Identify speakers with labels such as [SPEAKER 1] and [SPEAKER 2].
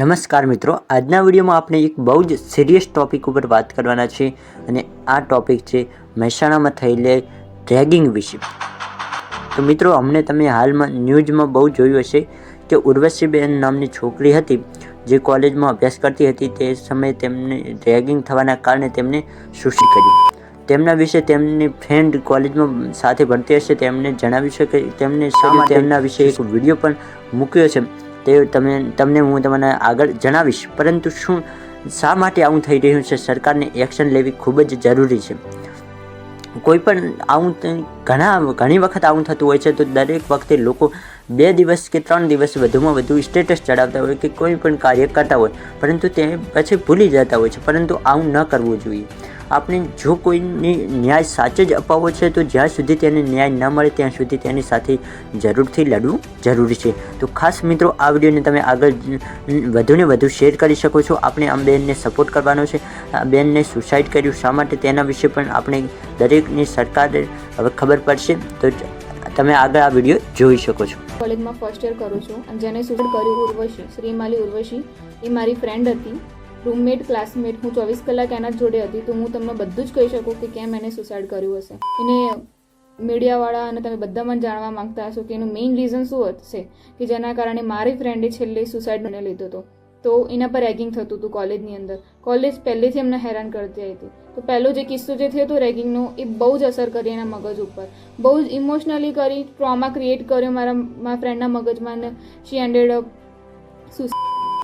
[SPEAKER 1] નમસ્કાર મિત્રો આજના વિડીયોમાં આપણે એક બહુ જ સિરિયસ ટોપિક ઉપર વાત કરવાના છે અને આ ટોપિક છે મહેસાણામાં થયેલી રેગિંગ વિશે. તો મિત્રો અમને તમે હાલમાં ન્યૂઝમાં બહુ જોયું હશે કે ઉર્વશીબેન નામની છોકરી હતી જે કોલેજમાં અભ્યાસ કરતી હતી તે સમયે તેમને રેગિંગ થવાના કારણે તેમને સુશી કર્યું. તેમના વિશે તેમની ફ્રેન્ડ કોલેજમાં સાથે ભણતી હશે તેમને જણાવ્યું છે કે તેમને તેમના વિશે એક વીડિયો પણ મૂક્યો છે. તે તમે તમને હું તમને આગળ જણાવીશ. પરંતુ શું, શા માટે આવું થઈ રહ્યું છે? સરકારને એક્શન લેવી ખૂબ જ જરૂરી છે. કોઈ પણ આવું ઘણા, ઘણી વખત આવું થતું હોય છે તો દરેક વખતે લોકો બે દિવસ કે ત્રણ દિવસ વધુમાં વધુ સ્ટેટસ ચડાવતા હોય કે કોઈ પણ કાર્ય કરતા હોય. પરંતુ તે પછી ભૂલી જતા હોય છે. પરંતુ આવું ન કરવું જોઈએ. આપણે જો કોઈની ન્યાય સાચે જ અપાવવો છે, તો જ્યાં સુધી તેને ન્યાય ન મળે, ત્યાં સુધી તેની સાથે જરૂરથી લડવું જરૂરી છે. તો ખાસ મિત્રો, આ વિડીયોને તમે આગળ વધુને વધુ શેર કરી શકો છો. આપણે આ બેનને સપોર્ટ કરવાનો છે. આ બેનને સુસાઇડ કર્યું શા માટે? તેના વિશે પણ આપણે દરેકની સરકારે હવે ખબર પડશે. તો તમે આગળ આ વીડિયો જોઈ શકો છો.
[SPEAKER 2] કોલેજમાં ફર્સ્ટ યર કરું છું અને જેને સુસાઇડ કર્યું, ઉર્વશી, શ્રીમાલી ઉર્વશી, એ મારી ફ્રેન્ડ હતી. રૂમમેટ ક્લાસમેટ હું ચોવીસ કલાક એના જોડે હતી, તો હું તમને બધું જ કહી શકું કે કેમ એને સુસાઇડ કર્યું હશે. એને મીડિયાવાળા અને તમે બધા મને જાણવા માંગતા હશો કે એનું મેઇન રીઝન શું હશે, કે જેના કારણે મારી ફ્રેન્ડે છેલ્લે સુસાઇડ મને લીધો હતો. તો એના પર રેગિંગ થતું હતું કોલેજની અંદર. કોલેજ પહેલેથી એમને હેરાન કરતી હતી. તો પહેલો જે કિસ્સો જે થયો હતો રેગિંગનો એ બહુ જ અસર કરી એના મગજ ઉપર. બહુ જ ઇમોશનલી કરી ટ્રોમા ક્રિએટ કર્યો મારા મારા ફ્રેન્ડના મગજમાં અને શી એન્ડેડ અપ